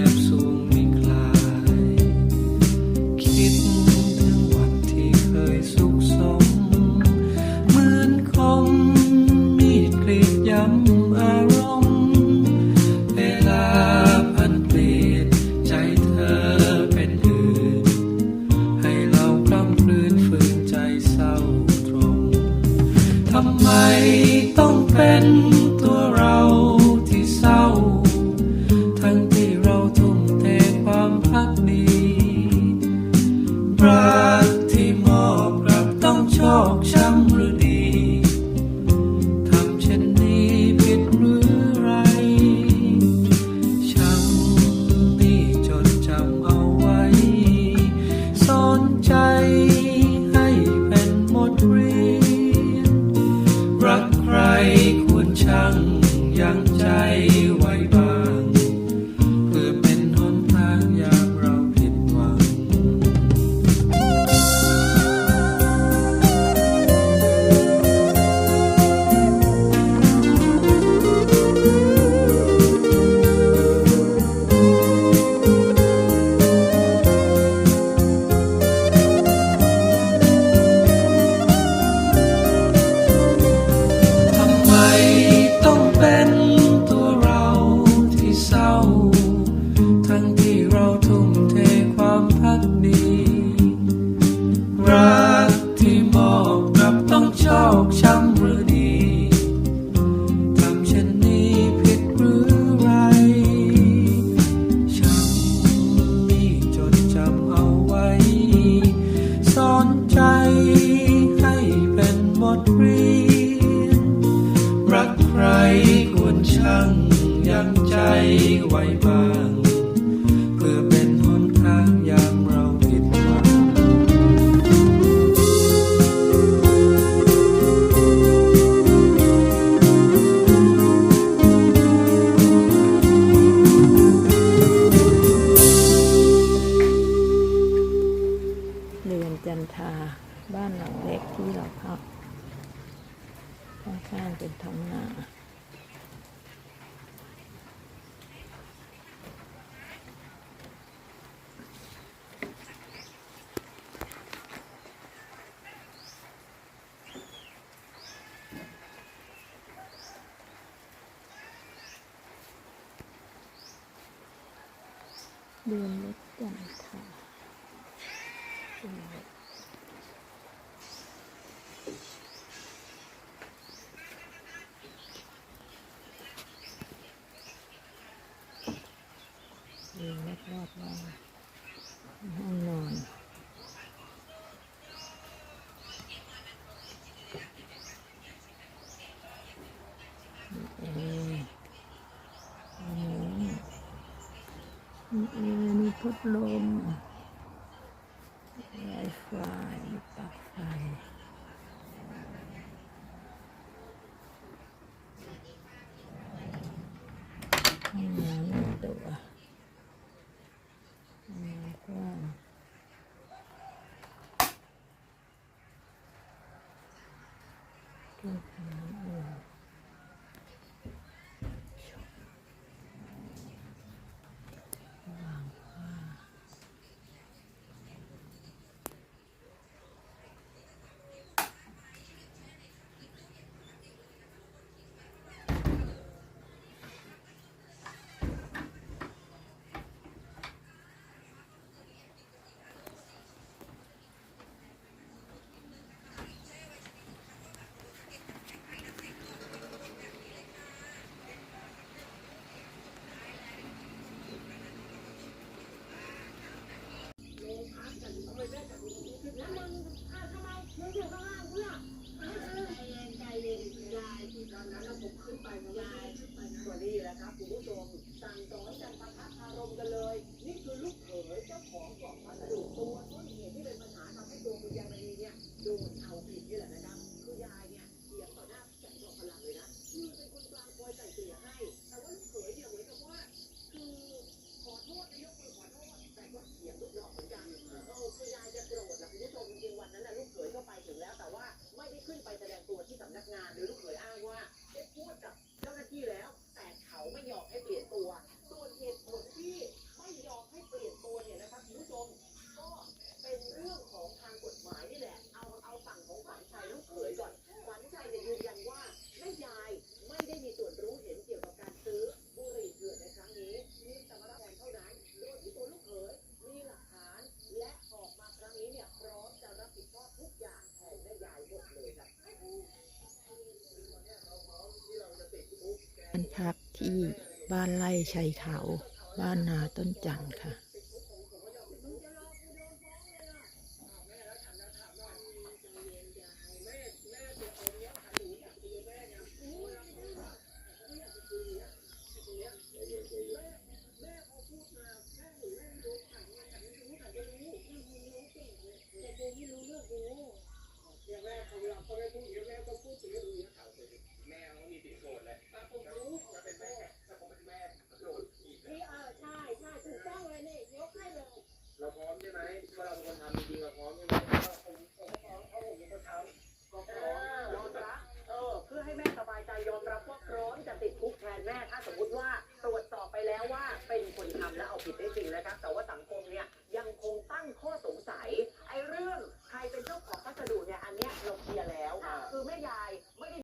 Absolutely. ดูเล็กก่นค่ะดูเล็กดูเล็กๆว่าห้องนอนอืม มีแอร์มีพัดลมไวไฟ ไปแสดงตัวที่สำนักงานโดยลูก อี้ บ้านไร่ชัยเขา บ้านนาต้นจันทร์ค่ะ คุกแทนแม่ถ้าสมมติว่า